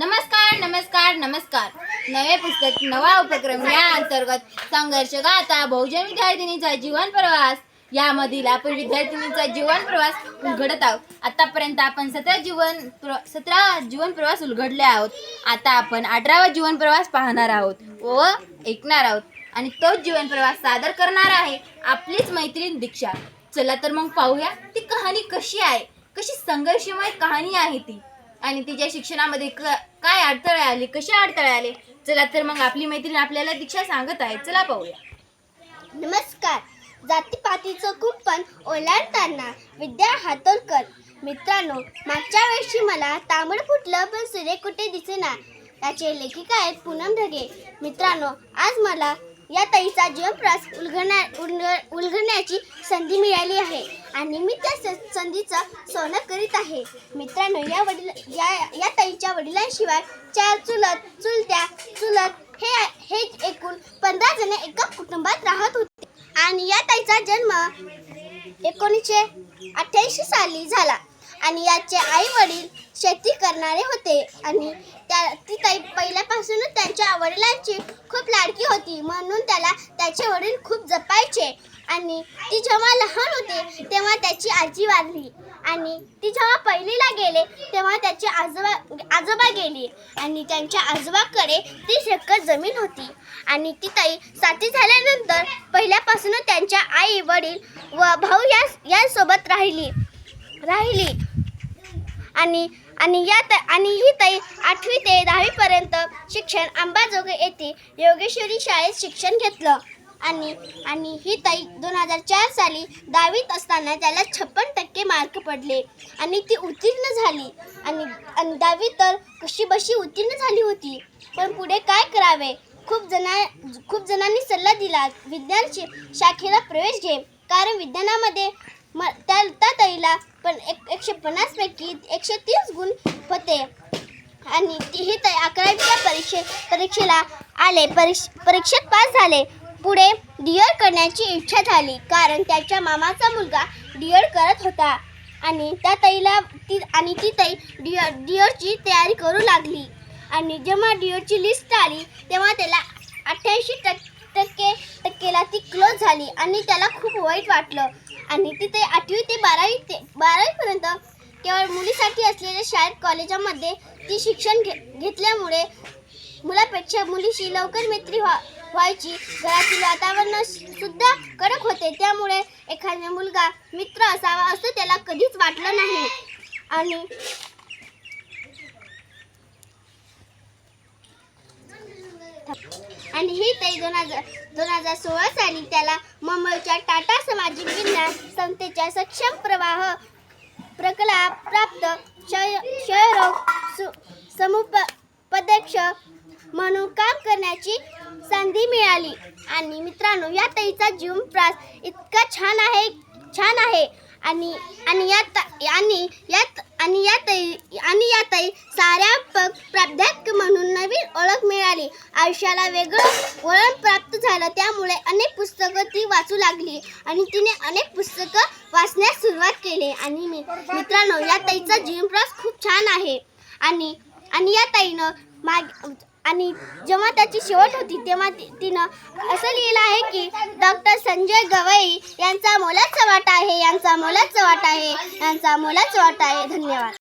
नमस्कार नमस्कार नमस्कार. नवे पुस्तक नवा उपक्रम या अंतर्गत संघर्ष गाता बहुजन विद्यार्थिनीचा जीवन प्रवास. यामधील आपण विद्यार्थिनीचा जीवन प्रवास उलगडत आहोत. आतापर्यंत आपण सतरा जीवन प्र सतरा जीवन प्रवास उलगडले आहोत. आता आपण अठरावा जीवन प्रवास पाहणार आहोत व ऐकणार आहोत. आणि तोच जीवन प्रवास सादर करणार आहे आपलीच मैत्रीण दीक्षा. चला तर मग पाहूया ती कहाणी कशी आहे? कशी संघर्षमय कहाणी आहे ती? आणि तिच्या शिक्षणामध्ये क काय अडथळे आले कसे अडथळे आले? चला तर मग आपली मैत्रीण आपल्याला दीक्षा सांगत आहे. चला पाहूया. नमस्कार. जातीपातीचं कुंपण ओलांडताना विद्या हातोलकर मित्रांनो मागच्या वर्षी मला तांबड फुटलं पण सूर्य कुठे दिसेना. त्याचे लेखिका आहेत पूनम ढगे. मित्रांनो आज मला या ताईचा जीवनप्रवास उलगडण्या उलग उलगडण्याची संधी मिळाली आहे. आणि मी त्या स- संधीचं सोनं करीत आहे. मित्रांनो या वडील या या ताईच्या वडिलांशिवाय चार चुलत चुलत्या चुलत हे हे एकूण पंधरा जण एका कुटुंबात राहत होते. आणि या ताईचा जन्म एकोणीसशे अठ्ठ्याऐंशी साली झाला. आणि याचे आई वडील शेती करणारे होते. आणि त्या ती ताई पहिल्यापासूनच त्यांच्या वडिलांची खूप लाडकी होती. म्हणून त्याला त्याचे वडील खूप जपायचे. आणि ती जेव्हा लहान होते तेव्हा त्याची आजी वारली. आणि ती जेव्हा पहिलीला गेले तेव्हा त्याची आजोबा आजोबा गेली. आणि त्यांच्या आजोबाकडे तीस एकर जमीन होती. आणि ती ताई साथी झाल्यानंतर पहिल्यापासूनच त्यांच्या आई वडील व भाऊ या यांसोबत राहिली. राहिली. आणि आणि या त आणि ही ताई आठवी ते दहावीपर्यंत शिक्षण अंबाजोगाई येथे योगेश्वरी शाळेत शिक्षण घेतलं. आणि आणि ही ताई दोन हजार चार साली दहावीत असताना त्याला छप्पन टक्के मार्क पडले. आणि ती उत्तीर्ण झाली. आणि आणि दहावी तर कशी बशी उत्तीर्ण झाली होती. पण पुढे काय करावे? खूप जणा खूप जणांनी सल्ला दिला. विज्ञान शाखेला प्रवेश घे. कारण विज्ञानामध्ये म त्या त्या ताईला पण एक एकशे पन्नासपैकी एकशे तीस गुण होते. आणि ती ही ताई अकरावीच्या परीक्षे परीक्षेला आले. परीक्ष परीक्षेत पास झाले. पुढे डी एड करण्याची इच्छा झाली कारण त्याच्या मामाचा मुलगा डी एड करत होता. आणि त्या ताईला ती आणि ती ताई डी डी एडची तयारी करू लागली. आणि जेव्हा डी एडची लिस्ट आली तेव्हा त्याला अठ्ठ्याऐंशी टक्के टक्के टक्केला ती क्लोज झाली आणि त्याला खूप वाईट वाटलं. आणि तिथे आठवी ते बारावी ते बारावीपर्यंत केवळ मुलीसाठी असलेल्या शाळेत कॉलेजामध्ये ती शिक्षण घे घेतल्यामुळे मुलापेक्षा मुलीशी लवकर मैत्री व्हा व्हायची. घरातील वातावरण सुद्धा कडक होते. त्यामुळे एखादा मुलगा मित्र असावा असं त्याला कधीच वाटलं नाही. आणि आणि ही ताई दोन हजार दोन हजार सोळा साली त्याला मुंबईच्या टाटा सामाजिक विज्ञान संस्थेच्या सक्षम प्रवाह प्रकल्प प्राप्त क्षय क्षयरोग सु समुपदेक्ष म्हणून काम करण्याची संधी मिळाली. आणि मित्रांनो या ताईचा जीवन प्रास इतका छान आहे छान आहे. आणि आणि या आणि यात आणि या ताई आणि या ताई साऱ्या प- प्राध्यापक म्हणून नवीन ओळख मिळाली. आयुष्याला वेगळं वळण प्राप्त झालं. त्यामुळे अनेक पुस्तकं ती वाचू लागली. आणि तिने अनेक पुस्तकं वाचण्यास सुरुवात केली. आणि मी मित्रांनो या ताईचा जीवनप्रवास खूप छान आहे. आणि आणि या ताईनं माग आणि जेव्हा त्याची शेवट होती तेव्हा तिनं असं लिहिलं आहे की डॉक्टर संजय गवई यांचा मोलाचा वाटा आहे यांचा मोलाचा वाटा आहे यांचा मोलाचा वाटा आहे. धन्यवाद.